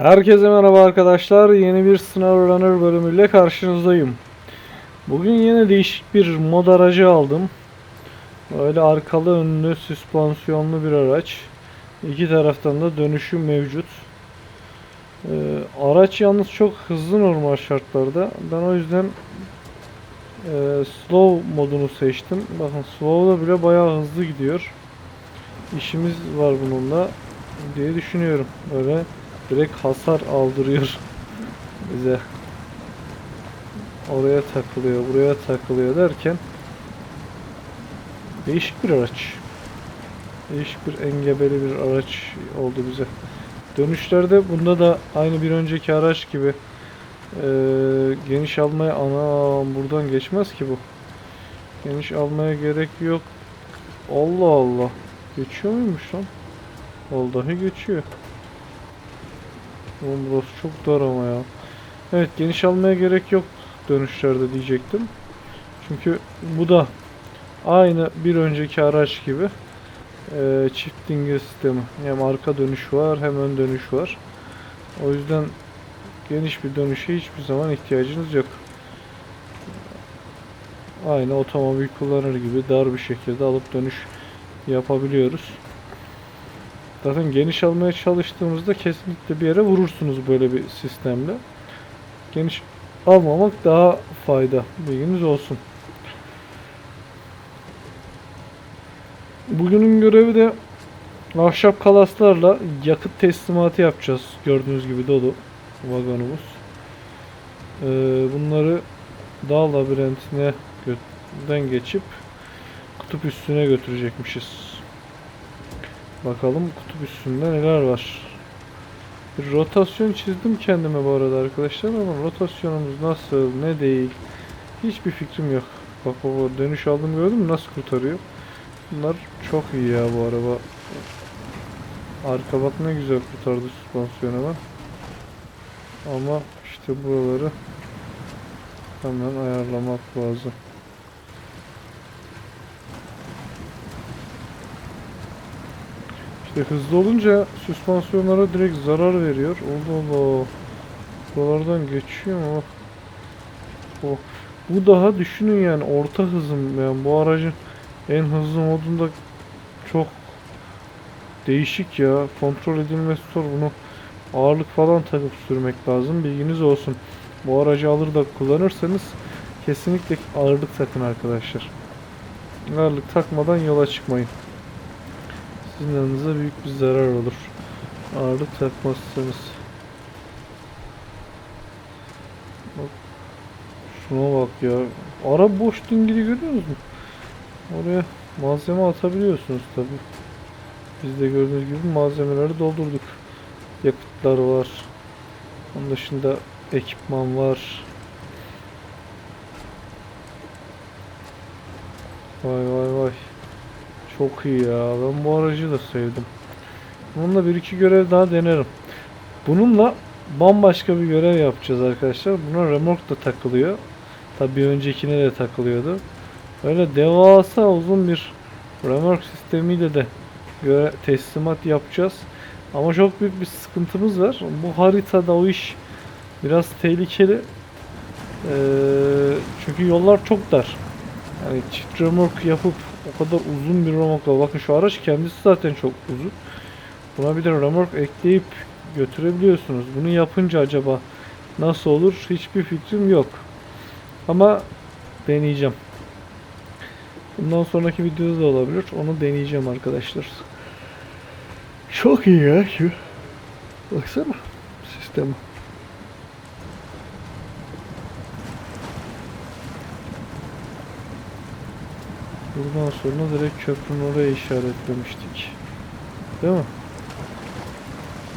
Herkese merhaba arkadaşlar. Yeni bir Snow Runner bölümüyle karşınızdayım. Bugün yine değişik bir mod aracı aldım. Böyle arkalı önlü süspansiyonlu bir araç. İki taraftan da dönüşüm mevcut. Ee, araç yalnız çok hızlı normal şartlarda. Ben o yüzden e, slow modunu seçtim. Bakın slow'da bile bayağı hızlı gidiyor. İşimiz var bununla diye düşünüyorum. Böyle direkt hasar aldırıyor bize. Oraya takılıyor, buraya takılıyor derken değişik bir araç. Değişik bir engebeli bir araç oldu bize. Dönüşlerde bunda da aynı bir önceki araç gibi eee, geniş almaya ana buradan geçmez ki bu. Geniş almaya gerek yok. Allah Allah. Geçiyor muymuş lan? Vallahi geçiyor. Oğlum burası çok dar ama ya. Evet geniş almaya gerek yok dönüşlerde diyecektim. Çünkü bu da aynı bir önceki araç gibi eee çift dingil sistemi. Hem arka dönüş var hem ön dönüş var. O yüzden geniş bir dönüşe hiçbir zaman ihtiyacınız yok. Aynı otomobil kullanır gibi dar bir şekilde alıp dönüş yapabiliyoruz. Zaten geniş almaya çalıştığımızda kesinlikle bir yere vurursunuz böyle bir sistemle. Geniş almamak daha fayda. Bilginiz olsun. Bugünün görevi de ahşap kalaslarla yakıt teslimatı yapacağız. Gördüğünüz gibi dolu vagonumuz. Ee, bunları dağ labirentine gö- den geçip kutup üstüne götürecekmişiz. Bakalım kutup üstünde neler var. Bir rotasyon çizdim kendime bu arada arkadaşlar ama rotasyonumuz nasıl ne değil hiçbir fikrim yok. Bak baba dönüş aldım gördün mü nasıl kurtarıyor. Bunlar çok iyi ya bu araba. Arka bak ne güzel kurtardı süspansiyonu hemen. Ama işte buraları hemen ayarlamak lazım. İşte hızlı olunca süspansiyonlara direkt zarar veriyor. Allah Allah. Buralardan geçiyor mu? O. Bu daha düşünün yani orta hızım yani bu aracın en hızlı modunda çok değişik ya. Kontrol edilmesi zor. Bunu ağırlık falan takıp sürmek lazım. Bilginiz olsun. Bu aracı alır da kullanırsanız kesinlikle ağırlık takın arkadaşlar. Ağırlık takmadan yola çıkmayın. Sizin yanınıza büyük bir zarar olur. Ağırlık takmazsanız. Bak. Şuna bak ya. Ara boş dingili görüyor musunuz? Oraya malzeme atabiliyorsunuz tabi. Biz de gördüğünüz gibi malzemeleri doldurduk. Yakıtlar var. Onun dışında ekipman var. Vay. Çok iyi ya. Ben bu aracı da sevdim. Bununla bir iki görev daha denerim. Bununla bambaşka bir görev yapacağız arkadaşlar. Buna remork da takılıyor. Tabii öncekine de takılıyordu. Böyle devasa uzun bir remork sistemiyle de göre teslimat yapacağız. Ama çok büyük bir sıkıntımız var. Bu haritada o iş biraz tehlikeli. Ee, çünkü yollar çok dar. Yani çift remork yapıp o kadar uzun bir remorkla bakın şu araç kendisi zaten çok uzun. Buna bir de remork ekleyip götürebiliyorsunuz. Bunu yapınca acaba nasıl olur hiçbir fikrim yok. Ama deneyeceğim. Bundan sonraki videoda da olabilir. Onu deneyeceğim arkadaşlar. Çok iyi ya şu. Baksana sistemi. Buradan sonra direkt köprünün oraya işaretlemiştik. Değil mi?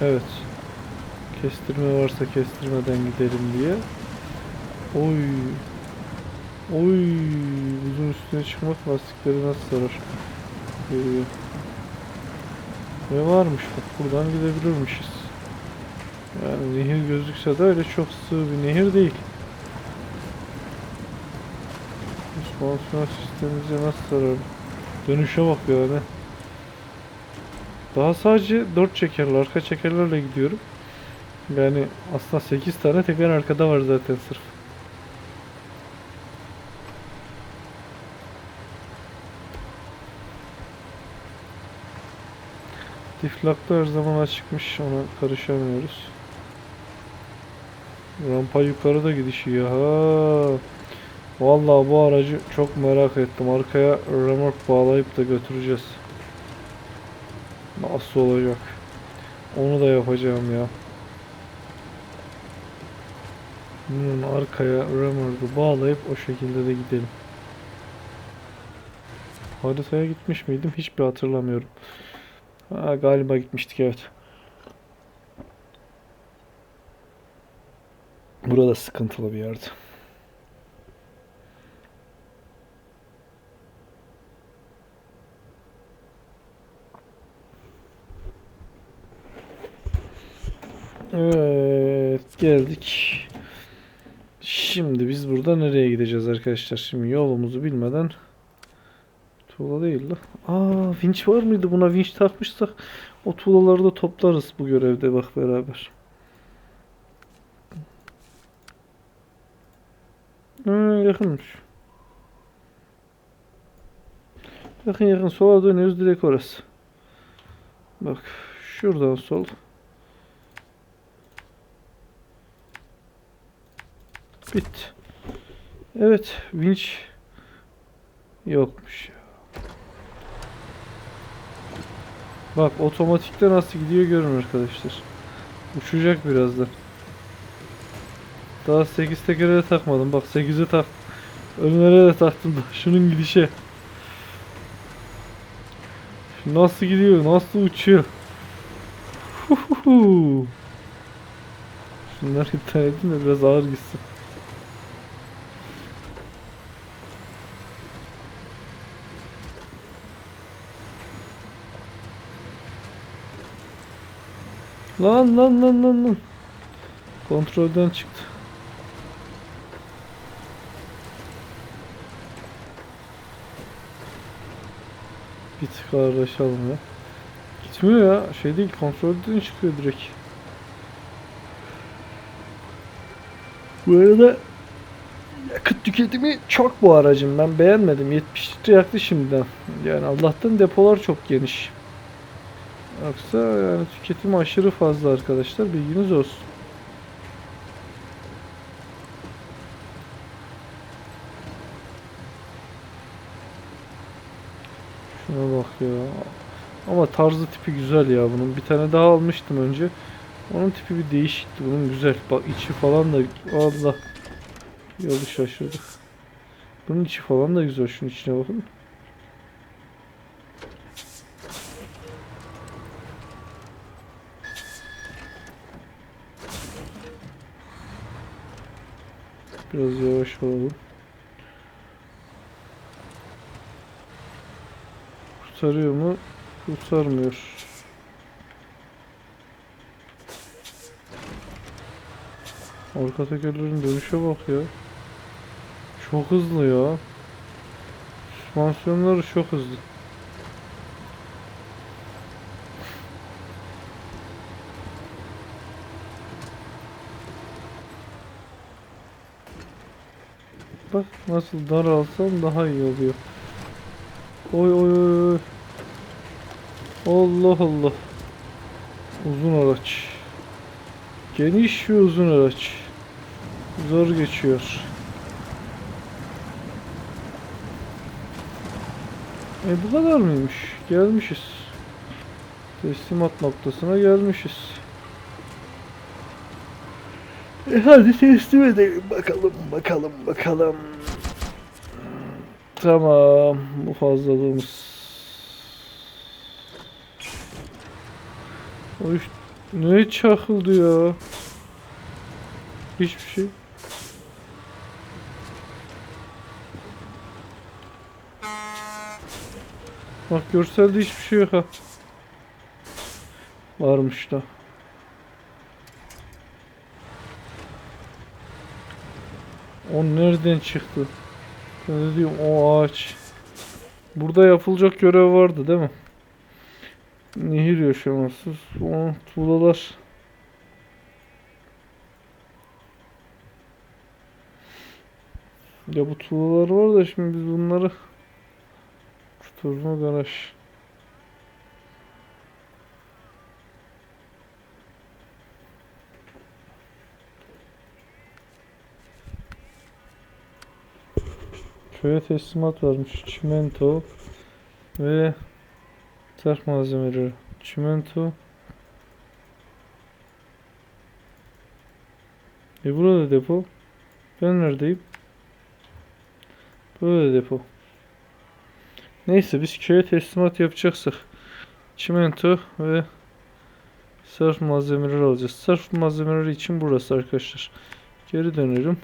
Evet. Kestirme varsa kestirmeden gidelim diye. Oy. Oy. Buzun üstüne çıkmak lastikleri nasıl sarar? Geliyor. Ne varmış bak buradan gidebilirmişiz. Yani nehir gözükse de öyle çok sığ bir nehir değil. Süspansiyon sistemimize nasıl sarar? Dönüşe bak yani. Daha sadece 4 çekerli arka çekerlerle gidiyorum. Yani aslında 8 tane teker arkada var zaten sırf. Diflakta her zaman açıkmış ona karışamıyoruz. Rampa yukarıda gidiş ya. Ha. Vallahi bu aracı çok merak ettim. Arkaya remork bağlayıp da götüreceğiz. Nasıl olacak? Onu da yapacağım ya. Bunun arkaya remorku bağlayıp o şekilde de gidelim. Haritaya gitmiş miydim? Hiçbir hatırlamıyorum. Ha, galiba gitmiştik evet. Burada sıkıntılı bir yerde. Evet geldik. Şimdi biz burada nereye gideceğiz arkadaşlar? Şimdi yolumuzu bilmeden Tuğla değil de. Aa vinç var mıydı? Buna vinç takmışsak o tuğlaları da toplarız bu görevde bak beraber. Ha, yakınmış. Yakın yakın sola dönüyoruz direkt orası. Bak şuradan sol. Bit. Evet vinç yokmuş. Bak otomatikte nasıl gidiyor görün arkadaşlar. Uçacak birazdan. Daha 8 tekere de takmadım. Bak 8'e tak. Önlere de taktım da şunun gidişe. Şu Nasıl gidiyor? Nasıl uçuyor? Huhuhu. Şunları iptal edin de biraz ağır gitsin. Lan lan lan lan lan. Kontrolden çıktı. Bir tık ağırlaşalım ya. Gitmiyor ya. Şey değil kontrolden çıkıyor direkt. Bu arada yakıt tüketimi çok bu aracın. Ben beğenmedim. 70 litre yaktı şimdiden. Yani Allah'tan depolar çok geniş. Yoksa yani tüketimi aşırı fazla arkadaşlar. Bilginiz olsun. Şuna bak ya. Ama tarzı tipi güzel ya bunun. Bir tane daha almıştım önce. Onun tipi bir değişikti. Bunun güzel. Bak içi falan da Allah. Yolu şaşırdık. Bunun içi falan da güzel. Şunun içine bakın. Biraz yavaş olalım. Kurtarıyor mu? Kurtarmıyor. Arka tekerlerin dönüşe bak ya. Çok hızlı ya. Süspansiyonları çok hızlı. Bak nasıl daralsam daha iyi oluyor. Oy oy oy oy. Allah Allah. Uzun araç. Geniş ve uzun araç. Zor geçiyor. E bu kadar mıymış? Gelmişiz. Teslimat noktasına gelmişiz. E hadi teslim edelim bakalım bakalım bakalım. Tamam bu fazlalığımız. Oy, ne çakıldı ya? Hiçbir şey. Bak görselde hiçbir şey yok ha. Varmış da. O nereden çıktı? Ben de diyorum o ağaç. Burada yapılacak görev vardı değil mi? Nehir yaşamasız. O tuğlalar. Ya bu tuğlalar var da şimdi biz bunları tutturma garaj. Köye teslimat varmış. Çimento ve tarh malzemeleri. Çimento. E burada depo. Ben neredeyim? Böyle depo. Neyse biz köye teslimat yapacaksak çimento ve sarf malzemeleri alacağız. Sarf malzemeleri için burası arkadaşlar. Geri dönelim.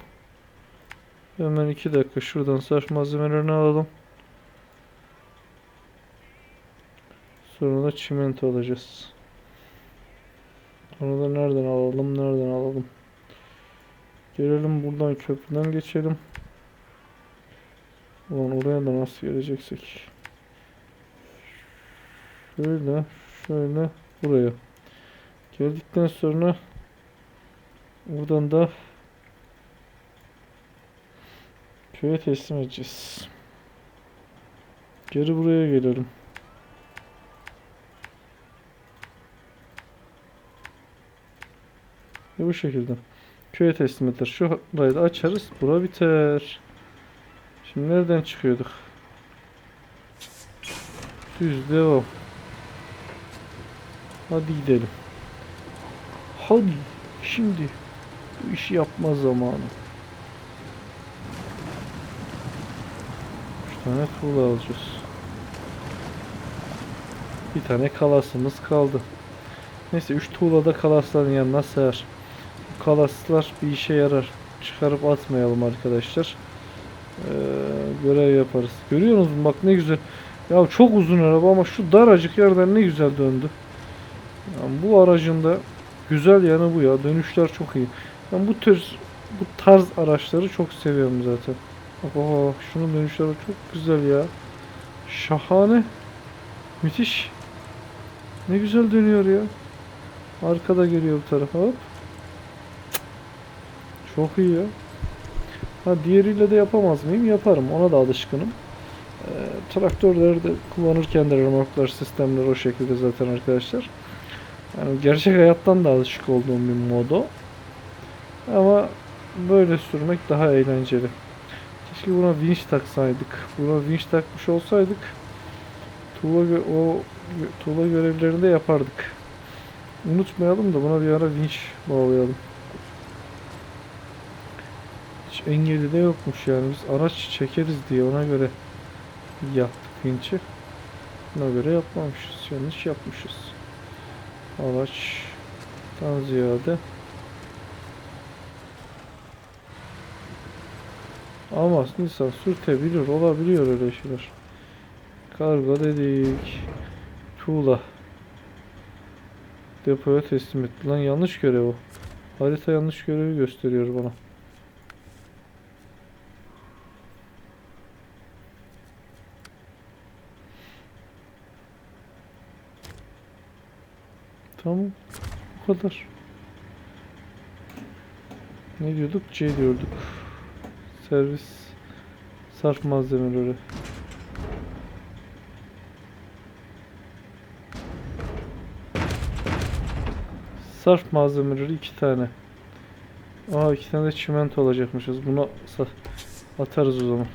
Hemen iki dakika şuradan sarf malzemelerini alalım. Sonra da çimento alacağız. Onu da nereden alalım? Nereden alalım? Gelelim buradan köprüden geçelim. Ulan oraya da nasıl geleceksek. Şöyle, şöyle buraya. Geldikten sonra buradan da köye teslim edeceğiz. Geri buraya gelelim. Ve bu şekilde. Köye teslim eder. Şu da açarız. Bura biter. Şimdi nereden çıkıyorduk? Düz devam. Hadi gidelim. Hadi. Şimdi bu işi yapma zamanı. Tane tuğla alacağız. Bir tane kalasımız kaldı. Neyse 3 tuğla da kalasların yanına sığar. Bu kalaslar bir işe yarar. Çıkarıp atmayalım arkadaşlar. Ee, görev yaparız. Görüyorsunuz mu? Bak ne güzel. Ya çok uzun araba ama şu daracık yerden ne güzel döndü. Yani bu aracın da güzel yanı bu ya. Dönüşler çok iyi. Ben bu tür bu tarz araçları çok seviyorum zaten. Oha, şunun dönüşleri çok güzel ya. Şahane. Müthiş. Ne güzel dönüyor ya. Arkada geliyor bu tarafa hop. Çok iyi ya. Ha diğeriyle de yapamaz mıyım? Yaparım. Ona da alışkınım. Ee, traktörleri de kullanırken de remorklar sistemleri o şekilde zaten arkadaşlar. Yani gerçek hayattan da alışık olduğum bir modo. Ama böyle sürmek daha eğlenceli. Keşke buna vinç taksaydık. Buna vinç takmış olsaydık tuğla o tuğla görevlerini de yapardık. Unutmayalım da buna bir ara vinç bağlayalım. Hiç engeli de yokmuş yani biz araç çekeriz diye ona göre yaptık vinçi. Ona göre yapmamışız. Yanlış yapmışız. Araçtan ziyade ama insan sürtebilir olabiliyor öyle şeyler. Kargo dedik. Tuğla. Depoya teslim etti. Lan yanlış görev o. Harita yanlış görevi gösteriyor bana. Tamam. Bu kadar. Ne diyorduk? C diyorduk. Servis sarf malzemeleri. Sarf malzemeleri iki tane. Aa iki tane de çimento alacakmışız. Bunu atarız o zaman.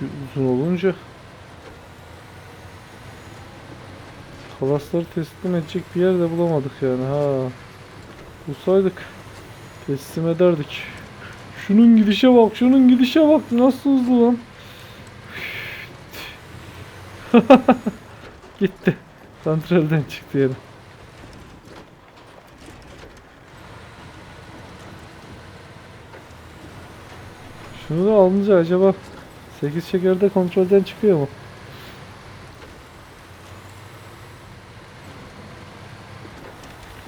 Uzun olunca Kalasları teslim edecek bir yer de bulamadık yani ha. Bulsaydık teslim ederdik. Şunun gidişe bak, şunun gidişe bak nasıl hızlı lan. Gitti. Santralden çıktı yere. Şunu da alınca acaba 8 şekerde kontrolden çıkıyor mu?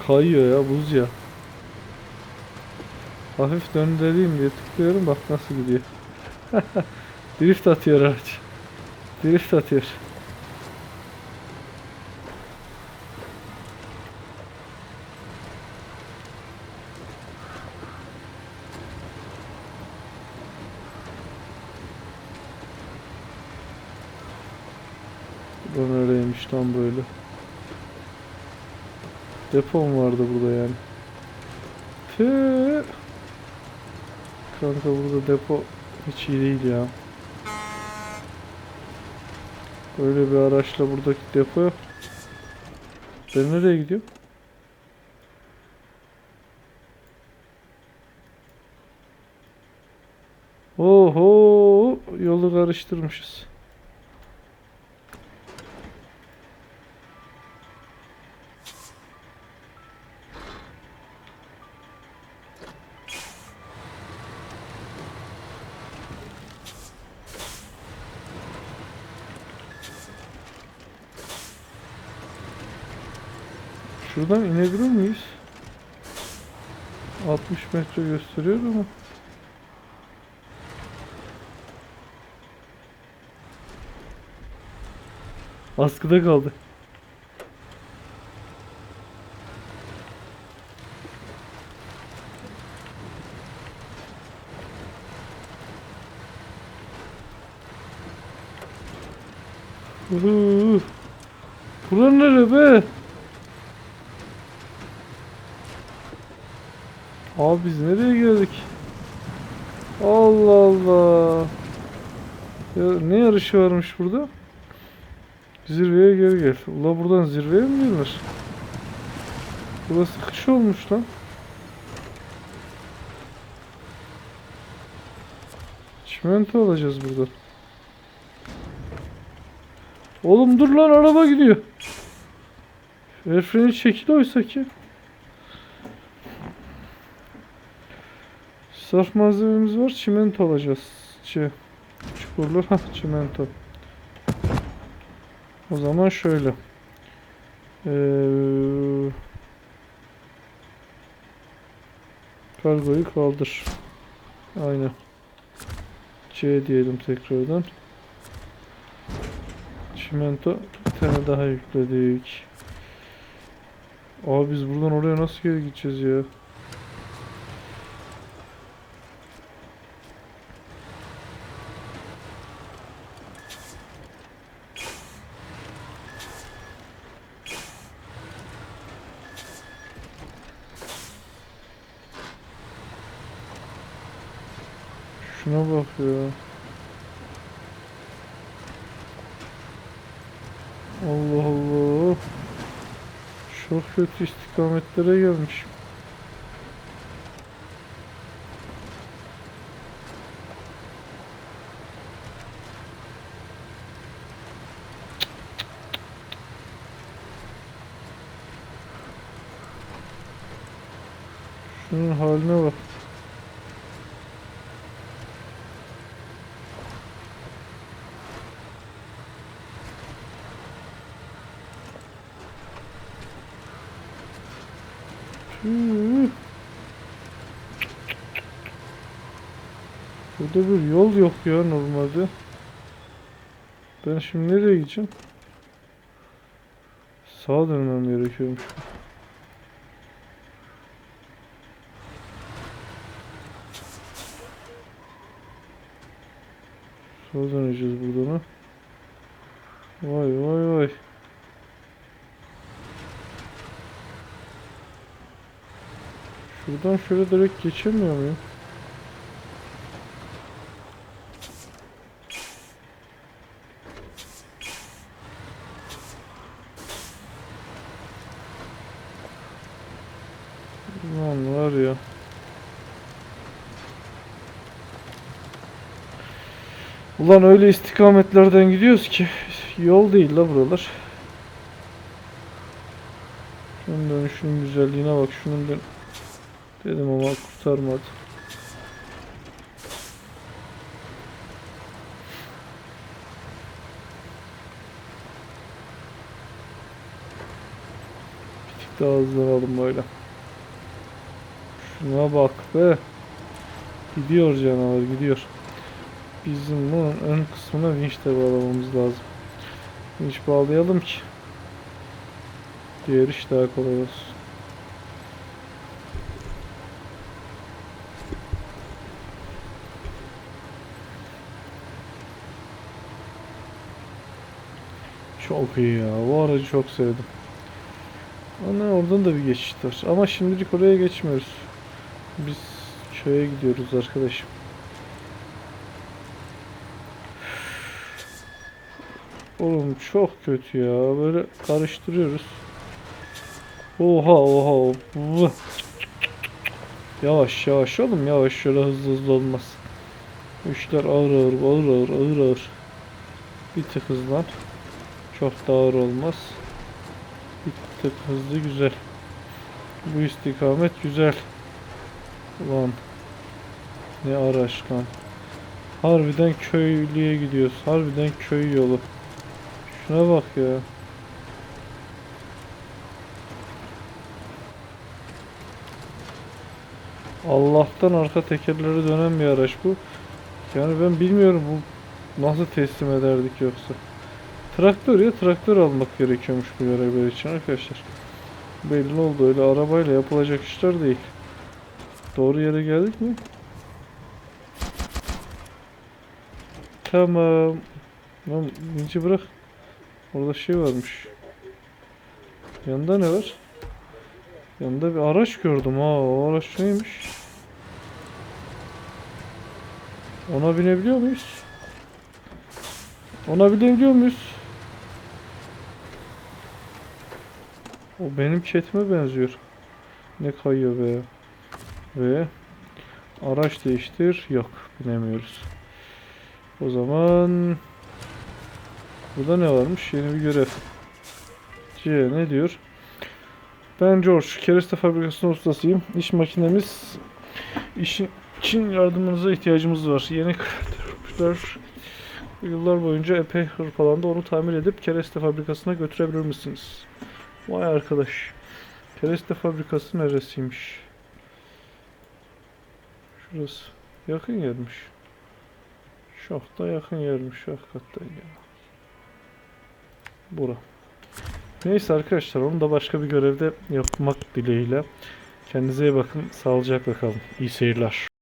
Kayıyor ya buz ya. Hafif döndüreyim diye tıklıyorum bak nasıl gidiyor. Drift atıyor araç. Drift atıyor. Bu nereymiş tam böyle. Depo mu vardı burada yani? Tüh. Kanka burada depo hiç iyi değil ya. Böyle bir araçla buradaki depo Ben nereye gidiyorum? Oho yolu karıştırmışız. Şuradan inebilir miyiz? 60 metre gösteriyor ama. Askıda kaldı. Uhu. Bura nere be? Abi biz nereye geldik? Allah Allah. Ya ne yarışı varmış burada? Zirveye geri gel. Ula buradan zirveye mi gelinir? Burası kış olmuş lan. Çimento alacağız buradan. Oğlum dur lan araba gidiyor. El freni çekil oysa ki. Sarf malzememiz var. Çimento alacağız. Çi çukurlar. Hah çimento. O zaman şöyle. Ee, kargoyu kaldır. Aynen. C diyelim tekrardan. Çimento bir tane daha yükledik. Abi biz buradan oraya nasıl geri gideceğiz ya? Şuna bak ya. Allah Allah. Çok kötü istikametlere gelmiş. Şunun haline bak. Tüh. Burada bir yol yok ya normalde. Ben şimdi nereye gideceğim? Sağa dönmem gerekiyormuş. Sağa döneceğiz buradan ha. Vay vay vay. Şuradan şöyle direkt geçemiyor muyum? Lan var ya. Ulan öyle istikametlerden gidiyoruz ki yol değil la buralar. Şunun dönüşünün güzelliğine bak şunun dön Dedim ama kurtarmadı. Bir tık daha hızlanalım böyle. Şuna bak be. Gidiyor canavar gidiyor. Bizim bunun ön kısmına vinç de bağlamamız lazım. Vinç bağlayalım ki. Diğer iş daha kolay olsun. Çok iyi ya. Bu aracı çok sevdim. Ana oradan da bir geçiş var. Ama şimdilik oraya geçmiyoruz. Biz köye gidiyoruz arkadaşım. Oğlum çok kötü ya. Böyle karıştırıyoruz. Oha oha. Vıh. Yavaş yavaş oğlum yavaş şöyle hızlı hızlı olmaz. Bu ağır ağır ağır ağır ağır ağır. Bir tık hızlan. Çok da ağır olmaz. Bir tık hızlı güzel. Bu istikamet güzel. Ulan. Ne araç lan. Harbiden köylüye gidiyoruz. Harbiden köy yolu. Şuna bak ya. Allah'tan arka tekerleri dönen bir araç bu. Yani ben bilmiyorum bu nasıl teslim ederdik yoksa. Traktör ya traktör almak gerekiyormuş bu görevler için arkadaşlar. Belli oldu öyle arabayla yapılacak işler değil. Doğru yere geldik mi? Tamam. Lan inci bırak. Orada şey varmış. Yanında ne var? Yanında bir araç gördüm ha. O araç neymiş? Ona binebiliyor muyuz? Ona binebiliyor muyuz? O benim chatime benziyor. Ne kayıyor be. Ve araç değiştir. Yok binemiyoruz. O zaman burada ne varmış? Yeni bir görev. C ne diyor? Ben George, kereste fabrikasının ustasıyım. İş makinemiz işin için yardımınıza ihtiyacımız var. Yeni kalorifer yıllar boyunca epey hırpalandı. Onu tamir edip kereste fabrikasına götürebilir misiniz? Vay arkadaş. Kereste fabrikası neresiymiş? Şurası. Yakın yermiş. Çok da yakın yermiş hakikaten ya. Bura. Neyse arkadaşlar onu da başka bir görevde yapmak dileğiyle. Kendinize iyi bakın. Sağlıcakla kalın. İyi seyirler.